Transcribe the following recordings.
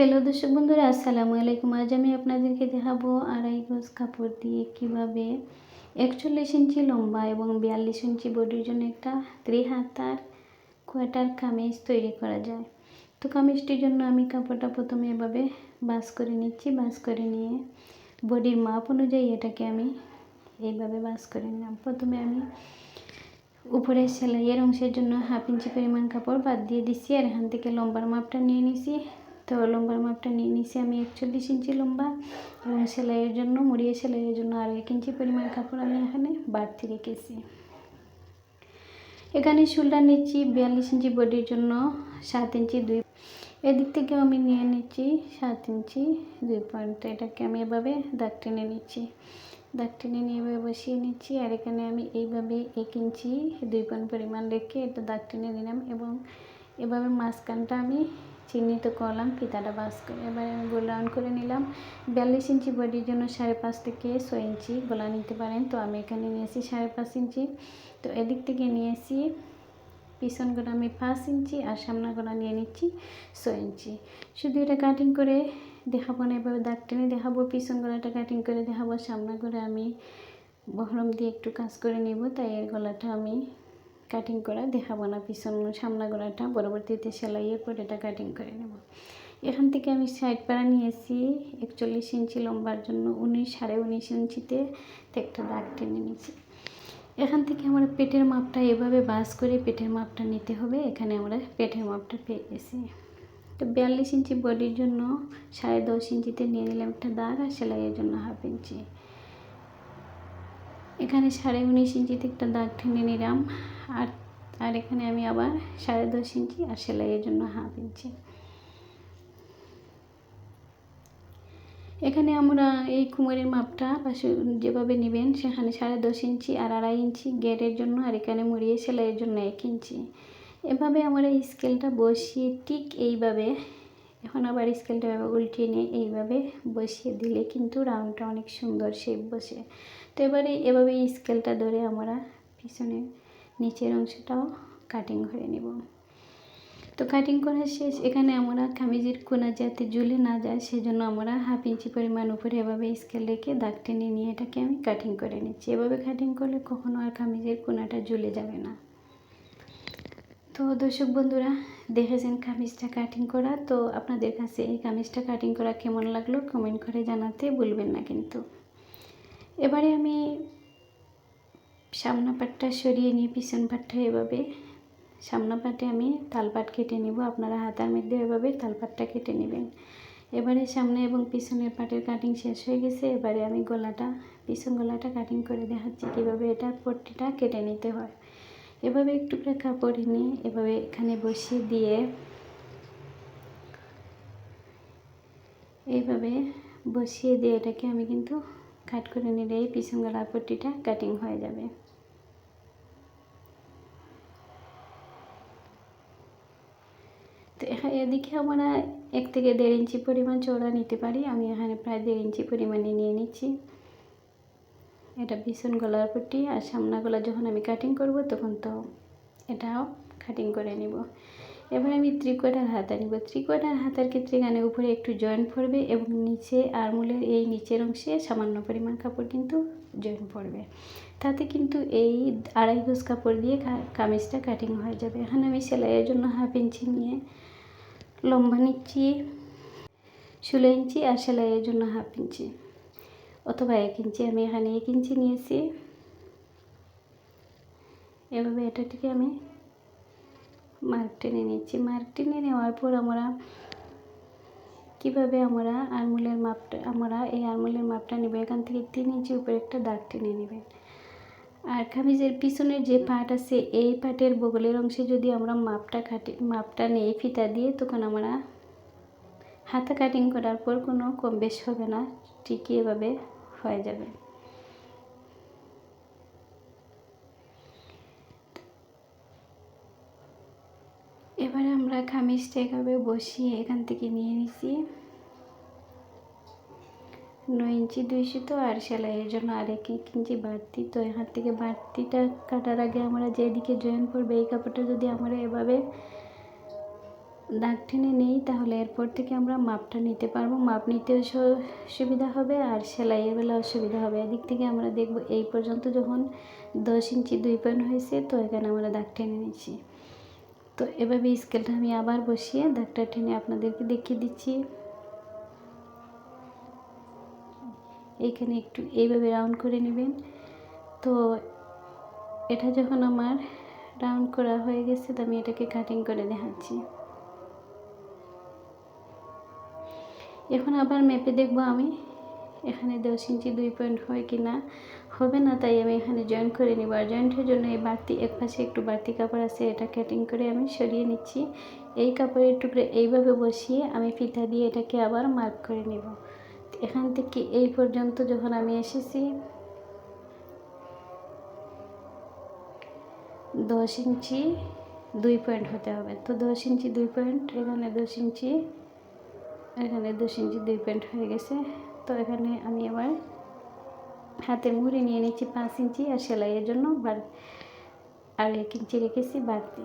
Hello দর্শক বন্ধুরা, আসসালামু আলাইকুম। আজ আমি আপনাদেরকে দেখাবো আড়াই গজ কাপড় দিয়ে কীভাবে একচল্লিশ ইঞ্চি লম্বা এবং বিয়াল্লিশ ইঞ্চি বডির জন্য একটা ত্রিহাতার কোয়াটার কামিজ তৈরি করা যায়। তো কামিজটির জন্য আমি কাপড়টা প্রথমে এভাবে বাস করে নিচ্ছি। বাস করে নিয়ে বডির মাপ অনুযায়ী এটাকে আমি এইভাবে বাস করে নিলাম। প্রথমে আমি উপরে সেলাইয়ের অংশের জন্য হাফ ইঞ্চি পরিমাণ কাপড় বাদ দিয়ে দিচ্ছি আর এখান থেকে লম্বার মাপটা নিয়ে নিছি। তো লম্বার মাপটা নিয়ে নিছি। আমি একচল্লিশ ইঞ্চি লম্বা এবং সেলাইয়ের জন্য, মুড়িয়ে সেলাইয়ের জন্য আরও এক ইঞ্চি পরিমাণ কাপড় আমি এখানে বাড়তি রেখেছি। এখানে শোল্ডার নিচ্ছি বিয়াল্লিশ ইঞ্চি বডির জন্য সাত ইঞ্চি দুই এদিক থেকেও আমি নিয়ে নিচ্ছি সাত ইঞ্চি দুই পয়েন্ট। এটাকে আমি এভাবে দাগ টেনে নিচ্ছি। দাগ টেনে নিয়ে এভাবে বসিয়ে নিচ্ছি আর এখানে আমি এইভাবে এক ইঞ্চি দুই পয়েন্ট পরিমাণ রেখে এটা দাগ টেনে নিলাম এবং এভাবে মাঝখানটা আমি চিহ্নিত করলাম, ফিতাটা বাস করে। এবার আমি গোলাউন করে নিলাম। বিয়াল্লিশ ইঞ্চি বডির জন্য সাড়ে পাঁচ থেকে ছয় ইঞ্চি গোলা নিতে পারেন। তো আমি এখানে নিয়েছি সাড়ে পাঁচ ইঞ্চি। তো এদিক থেকে নিয়েছি, পিছন গোড়া আমি পাঁচ ইঞ্চি আর সামনা গোড়া নিয়ে নিচ্ছি ছয় ইঞ্চি। শুধু এটা কাটিং করে দেখাবো না, এভাবে দাগ টেনে দেখাবো। পিছন গলাটা কাটিং করে দেখাবো। সামনা করে আমি বহরম দিয়ে একটু কাজ করে নিব, তাই এর গলাটা আমি কাটিং করা দেখাবো না, পিছন সামনা গলাটা পরবর্তীতে সেলাইয়ের পর এটা কাটিং করে নেব। এখান থেকে আমি সাইড পাড়া নিয়েছি, একচল্লিশ ইঞ্চি লম্বার জন্য উনিশ, সাড়ে উনিশ ইঞ্চিতে একটা দাগ টেনে নিয়েছি। এখান থেকে আমরা পেটের মাপটা এভাবে বাস করে পেটের মাপটা নিতে হবে, এখানে আমরা পেটের মাপটা পেয়ে গেছি। তো বিয়াল্লিশ ইঞ্চি বডির জন্য সাড়ে দশ ইঞ্চিতে নিয়ে নিলাম একটা দাগ আর সেলাইয়ের জন্য হাফ ইঞ্চি। এখানে সাড়ে উনিশ ইঞ্চিতে একটা দাগ টেনে নিলাম। আর আর এখানে আমি আবার সাড়ে দশ ইঞ্চি আর সেলাইয়ের জন্য হাফ ইঞ্চি। এখানে আমরা এই কুমোরের মাপটা পাশে যেভাবে নেবেন সেখানে সাড়ে দশ ইঞ্চি আর আড়াই ইঞ্চি গেটের জন্য আর এখানে মুড়িয়ে সেলাইয়ের জন্য এক ইঞ্চি। এভাবে আমরা এই স্কেলটা বসিয়ে ঠিক এইভাবে, এখন আবার স্কেলটা উল্টিয়ে নিয়ে এইভাবে বসিয়ে দিলে কিন্তু রাউন্ডটা অনেক সুন্দর শেপ বসে। তো এবারে এভাবে স্কেলটা ধরে আমরা পিছনে নিচের অংশটাও কাটিং করে নেব। তো কাটিং করা শেষ। এখানে আমরা কামিজের কোনা যাতে জুলে না যায়, সেজন্য আমরা হাফ ইঞ্চি পরিমাণ উপরে এভাবে স্কেল রেখে দাগ টেনে নিয়ে এটাকে আমি কাটিং করে নিচ্ছি। এভাবে কাটিং করলে কখনো আর কামিজের কোনাটা ঝুলে যাবে না। তো দর্শক বন্ধুরা, দেখেছেন কামিজটা কাটিং করা? তো আপনাদের কাছে এই কামিজটা কাটিং করা কেমন লাগল? কমেন্ট করে জানাতে ভুলবেন না কিন্তু। এবারে আমি সামনা পাটটা সরিয়ে নিয়ে পিছন পাটটা এভাবে। সামনা পাটে আমি তালপাট কেটে নেব, আপনারা হাতার মধ্যে এভাবে তালপাটটা কেটে নেবেন। এবারে সামনে এবং পিছনের পাটের কাটিং শেষ হয়ে গেছে, এবারে আমি গলাটা, পিছন গলাটা কাটিং করে দেখাচ্ছি কীভাবে এটার পট্টিটা কেটে নিতে হয়। এভাবে একটু করে কাপড় এভাবে এখানে বসিয়ে দিয়ে এইভাবে বসিয়ে দিয়ে এটাকে আমি কিন্তু কাট করে নিলে এই পিছন গলার পট্টিটা কাটিং হয়ে যাবে। তো এখানে এদিকে আমরা এক থেকে দেড় ইঞ্চি পরিমাণ চওড়া নিতে পারি। আমি এখানে প্রায় দেড় ইঞ্চি পরিমাণে নিয়ে নিচ্ছি। এটা ভীষণ গলার পট্টি আর সামনা গলা যখন আমি কাটিং করব, তখন তো এটাও কাটিং করে নিব। এবার আমি ত্রিকোটার হাতা নিব। ত্রিকোটার হাতার ক্ষেত্রে এখানে উপরে একটু জয়েন্ট পড়বে এবং নিচে আরমুলের এই নিচের অংশে সামান্য পরিমাণ কাপড় কিন্তু জয়েন্ট পড়বে। তাতে কিন্তু এই আড়াই গোজ কাপড় দিয়ে কামিজটা কাটিং হয়ে যাবে। এখানে আমি সেলাইয়ের জন্য হাফ ইঞ্চি নিয়ে লম্বা নিচ্ছি, ষোলো ইঞ্চি আর সেলাইয়ের জন্য হাফ ইঞ্চি অথবা এক ইঞ্চি আমি এখানে এক ইঞ্চি নিয়েছি। এভাবে এটাটিকে আমি মার্ক টেনে নিচ্ছি। মার্ক টেনে নেওয়ার পর আমরা কীভাবে আমরা আরমুলের মাপটা, আমরা এই আরমুলের মাপটা নেব? এখান থেকে তিন ইঞ্চি উপরে একটা দাগ টেনে নেবেন। আর খামিজের পিছনের যে পাট আছে, এই পাটের বগলের অংশে যদি আমরা মাপটা কাটি, মাপটা নেই ফিতা দিয়ে, তখন আমরা হাতে কাটিং করার পর কোনো কম বেশ হবে না। ঠিকই এভাবে হয়ে যাবে। এবারে আমরা খামিজটা এভাবে বসিয়ে এখান থেকে নিয়ে নিছি। নয় ইঞ্চি দুইশো তো আর সেলাইয়ের জন্য আর এক এক ইঞ্চি বাড়তি। তো এখান থেকে বাড়তিটা কাটার আগে আমরা যেদিকে জয়েন করবে এই কাপড়টা যদি আমরা এভাবে দাগ টেনে নেই, তাহলে এরপর থেকে আমরা মাপটা নিতে পারব। মাপ নিতেও সুবিধা হবে আর সেলাইয়ের বেলা অসুবিধা হবে। এদিক থেকে আমরা দেখব এই পর্যন্ত যখন দশ ইঞ্চি দুই পয়েন্ট হয়েছে, তো এখানে আমরা দাগ টেনে নিচ্ছি। তো এভাবে স্কেলটা আমি আবার বসিয়ে দাগটা টেনে আপনাদেরকে দেখিয়ে দিচ্ছি। এইখানে একটু এইভাবে রাউন্ড করে নেবেন। তো এটা যখন আমার রাউন্ড করা হয়ে গেছে, তো আমি এটাকে কাটিং করে দেখাচ্ছি। এখন আবার মেপে দেখব আমি। এখানে দশ ইঞ্চি দুই পয়েন্ট হয় কি না হবে না, তাই আমি এখানে জয়েন্ট করে নিব। আর জয়েন্টের জন্য এই বাড়তি এক পাশে একটু বাড়তি কাপড় আছে, এটা কাটিং করে আমি সরিয়ে নিচ্ছি। এই কাপড়ের টুকরো এইভাবে বসিয়ে আমি ফিতা দিয়ে এটাকে আবার মার্ক করে নিব। এখান থেকে এই পর্যন্ত যখন আমি এসেছি, দশ ইঞ্চি দুই পয়েন্ট হতে হবে। তো দশ ইঞ্চি দুই পয়েন্ট এখানে দশ ইঞ্চি, এখানে দশ ইঞ্চি দুই পয়েন্ট হয়ে গেছে। তো এখানে আমি আবার হাতে মুড়ে নিয়ে নিচ্ছি পাঁচ ইঞ্চি আর সেলাইয়ের জন্য আর এক ইঞ্চি রেখেছি বাড়তি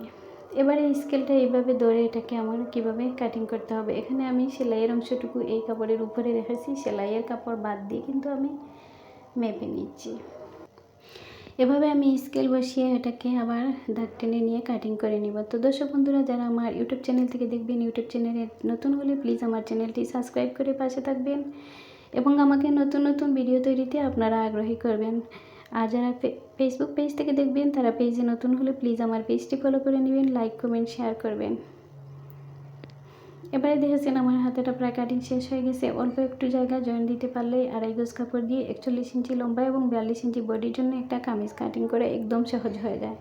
এবারে এই স্কেলটা এইভাবে ধরে এটাকে আমার কীভাবে কাটিং করতে হবে? এখানে আমি সেলাইয়ের অংশটুকু এই কাপড়ের উপরে রেখেছি, সেলাইয়ের কাপড় বাদ দিয়ে কিন্তু আমি মেপে নিচ্ছি। এভাবে আমি স্কেল বসিয়ে এটাকে আবার দাগ টেনে নিয়ে কাটিং করে নিব। তো দর্শক বন্ধুরা, যারা আমার ইউটিউব চ্যানেল থেকে দেখবেন ইউটিউব চ্যানেলে নতুন হলে প্লিজ আমার চ্যানেলটি সাবস্ক্রাইব করে পাশে থাকবেন। এবং আমাকে নতুন নতুন ভিডিও তৈরিতে আপনারা আগ্রহী করবেন। আর যারা ফেসবুক পেজ থেকে দেখবেন, তারা পেজে নতুন হলে প্লিজ আমার পেজটি ফলো করে নেবেন লাইক কমেন্ট শেয়ার করবেন। এবারে দেখেছেন আমার হাতেটা প্রায় কাটিং শেষ হয়ে গেছে। অল্প একটু জায়গা জয়েন দিতে পারলে আড়াই গজ কাপড় দিয়ে একচল্লিশ ইঞ্চি লম্বা এবং বিয়াল্লিশ ইঞ্চি বডির জন্য একটা কামিজ কাটিং করে একদম সহজ হয়ে যায়।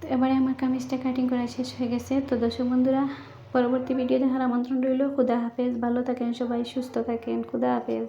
তো এবারে আমার কামিজটা কাটিং করা শেষ হয়ে গেছে। তো দর্শক বন্ধুরা পরবর্তী ভিডিও দেখার আমন্ত্রণ রইল। খুদা হাফেজ ভালো থাকেন সবাই সুস্থ থাকেন। খুদা হাফেজ।